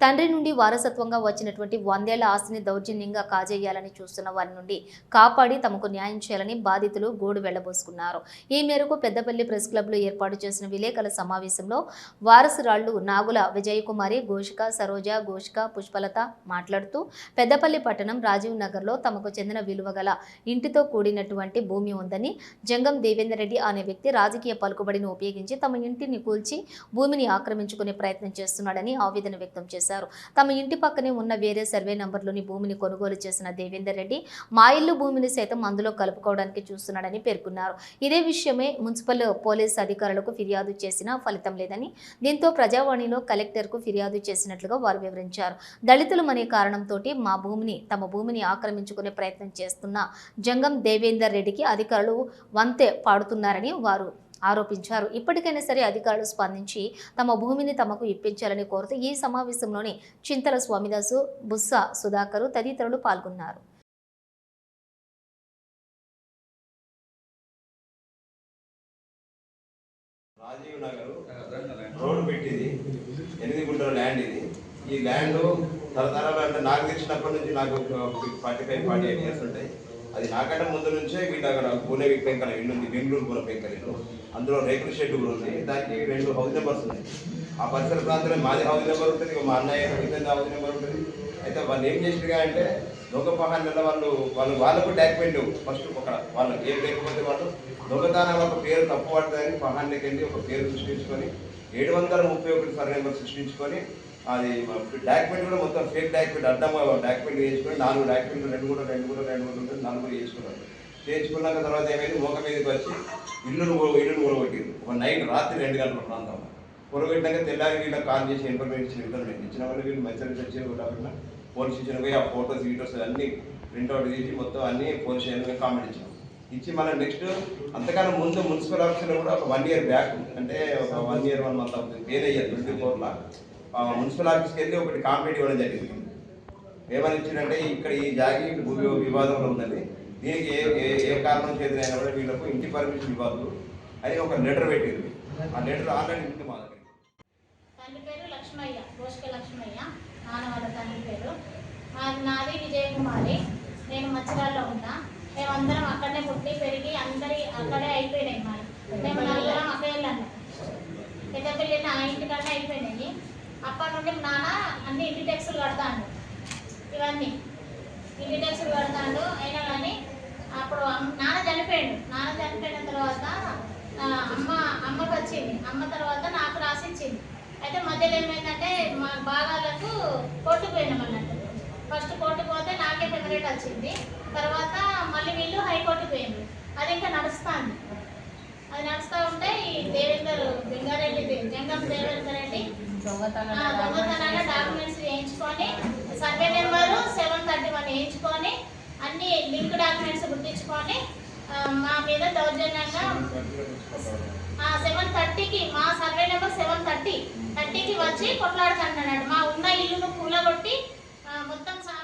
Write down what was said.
తండ్రి నుండి వారసత్వంగా వచ్చినటువంటి వందేళ్ళ ఆస్తిని దౌర్జన్యంగా కాజేయాలని చూస్తున్న వారి నుండి కాపాడి తమకు న్యాయం చేయాలని బాధితులు గోడు వెళ్ళబోసుకున్నారు ఈ మేరకు పెద్దపల్లి ప్రెస్ క్లబ్లో ఏర్పాటు చేసిన విలేకరుల సమావేశంలో వారసురాళ్ళు నాగుల విజయకుమారి ఘోషిక సరోజ ఘోషిక పుష్పలత మాట్లాడుతూ పెద్దపల్లి పట్టణం రాజీవ్ నగర్లో తమకు చెందిన విలువ గల ఇంటితో కూడినటువంటి భూమి ఉందని జంగం దేవేందర్ రెడ్డి అనే వ్యక్తి రాజకీయ పలుకుబడిని ఉపయోగించి తమ ఇంటిని కూల్చి భూమిని ఆక్రమించుకునే ప్రయత్నం చేస్తున్నాడని ఆవేదన వ్యక్తం చేశారు. తమ ఇంటి పక్కనే ఉన్న వేరే సర్వే నంబర్లోని భూమిని కొనుగోలు చేసిన దేవేందర్ రెడ్డి మా ఇల్లు భూమిని సైతం అందులో కలుపుకోవడానికి చూస్తున్నాడని పేర్కొన్నారు. ఇదే విషయమే మున్సిపల్ పోలీస్ అధికారులకు ఫిర్యాదు చేసినా ఫలితం లేదని దీంతో ప్రజావాణిలో కలెక్టర్కు ఫిర్యాదు చేసినట్లుగా వారు వివరించారు. దళితులు అనే కారణంతో మా భూమిని తమ భూమిని ఆక్రమించుకునే ప్రయత్నం చేస్తున్న జంగం దేవేందర్ రెడ్డికి అధికారులు వంతె పాడుతున్నారని వారు ఆరోపించారు. ఇప్పటికైనా సరే అధికారులు స్పందించి తమ భూమిని తమకు ఇప్పించాలని కోరుతూ ఈ సమావేశంలోని చింతల స్వామిదాసు బుస్స సుధాకరు తదితరులు పాల్గొన్నారు. రాజీవ్ నగర్ రోడ్ పెట్టింది. ఎనిమిది గుంటల ల్యాండ్ ఇది. ఈ ల్యాండ్ తరతరాలు అంటే నాకు తెలిసినప్పటి నుంచి నాకు forty five forty eight years ఉంటాయి. అది నాకంటే ముందు నుంచే వీటి అక్కడ పూణే పెంకల ఇల్లు ఉంది బెంగళూరు పూణె పెంకల ఇల్లు. అందులో రేకుల షెడ్ కూడా ఉంది. దానికి రెండు హౌస్ నెంబర్స్ ఉన్నాయి. ఆ పరిసర ప్రాంతంలో మాది హౌస్ నెంబర్ ఉంటుంది ఇక మా అన్నయ్య ఇద్దరు హౌస్ నెంబర్ ఉంటుంది. అయితే వాళ్ళు ఏం చేసినగా అంటే దొంగపహాన్ నెల వాళ్ళు వాళ్ళు వాళ్ళకు డాక్యుమెంట్ ఫస్ట్ ఒక వాళ్ళకి ఏం లేకపోతే వాళ్ళు దొంగతనాల ఒక పేరు తప్పు పడుతుందని పహాన్లకి వెళ్ళి ఒక పేరు సృష్టించుకొని ఏడు వందల ముప్పై ఒకటి సర్ నెంబర్ సృష్టించుకొని అది డాక్యుమెంట్ కూడా మొత్తం ఫేక్ డాక్యుమెంట్ అడ్డం డాక్యుమెంట్ వేసుకుని నాలుగు డాక్యుమెంట్లు రెండు కూడా రెండు కూడా రెండు కూడా ఉంటుంది నలుగురు వేసుకున్నారు. చేసుకున్నాక తర్వాత ఏమైంది? మోక మీదకి వచ్చి ఇల్లును ఇల్లును ఊరగొట్టింది ఒక నైట్ రాత్రి రెండు గంటల ప్రాంతం. ఊరగొట్టినాక తెల్లారి వీళ్ళకి కాల్ చేసి ఇన్ఫర్మేషన్ ఇవ్వడం నేను ఇచ్చిన వాళ్ళు వీళ్ళు మెసేజ్ వచ్చి కూడా పోలీస్ స్టేషన్ పోయి ఆ ఫోటోస్ వీడియోస్ అన్నీ ప్రింట్అవుట్ తీసి మొత్తం అన్ని పోలీస్ స్టేషన్ కామెంట్ ఇచ్చాం ఇచ్చి మళ్ళీ నెక్స్ట్ అంతకన్నా ముందు మున్సిపల్ ఆఫీసులో కూడా ఒక వన్ ఇయర్ బ్యాక్ అంటే ఒక వన్ ఇయర్ వన్ మంత్ అవుతుంది. పేరు అయ్యారు ట్వంటీ ఫోర్లో మున్సిపల్ ఆఫీస్కి వెళ్ళి ఒకటి కాంప్లైంట్ ఇవ్వడం జరిగింది. ఏమని ఇచ్చిందంటే ఇక్కడ ఈ జాగి భూమి వివాదంలో ఉందండి. దీనికి ఏ ఏ కారణం చేతనైనా కూడా వీళ్ళకు ఇంటి పర్మిషన్ ఇవ్వద్దు అని ఒక లెటర్ పెట్టింది. ఆ లెటర్ ఆల్రెడీ ఇంటి మా దగ్గర. తండ్రి పేరు లక్ష్మయ్య గోష్క లక్ష్మయ్య నాన్నవాళ్ళ తండ్రి పేరు. మాది నాది విజయకుమారి. నేను మచ్చిరాల్లో ఉంటా. మేమందరం అక్కడనే పుట్టి పెరిగి అందరి అక్కడే అయిపోయినాయి మరి మేము నలుగురం అక్కడే వెళ్ళాను అప్పటి నాన్న అన్ని ఇంటి ట్యాక్సులు కడతాడు. ఇవన్నీ. ఇంటి ట్యాక్సులు కడతాడు అయినా కానీ అప్పుడు నాన్న చనిపోయాడు. నాన్న చనిపోయిన తర్వాత అమ్మ అమ్మకి వచ్చింది అమ్మ తర్వాత నాకు రాసిచ్చింది. అయితే మధ్యలో ఏమైందంటే మా భాగాలకు కోర్టుకు పోయినాం అన్నట్టు. ఫస్ట్ కోర్టుకు పోతే నాకే ఫేవరెట్ వచ్చింది తర్వాత మళ్ళీ వీళ్ళు హైకోర్టు పోయింది అది ఇంకా నడుస్తుంది. అది నడుస్తూ ఉంటే ఈ దేవేందర్ లింగారెడ్డి జంగం దేవేందర్ రెడ్డి ఆ, దొంగతనాల డాక్యుమెంట్స్ వేయించుకొని survey number seven thirty one వేయించుకొని అన్ని లింక్ డాక్యుమెంట్స్ గుర్తించుకొని మా మీద దౌర్జన్యంగా సెవెన్ థర్టీకి మా సర్వే నెంబర్ సెవెన్ థర్టీ థర్టీకి వచ్చి కొట్లాడుతున్నాడు. మా ఉన్న ఇల్లును కూలగొట్టి మొత్తం సా-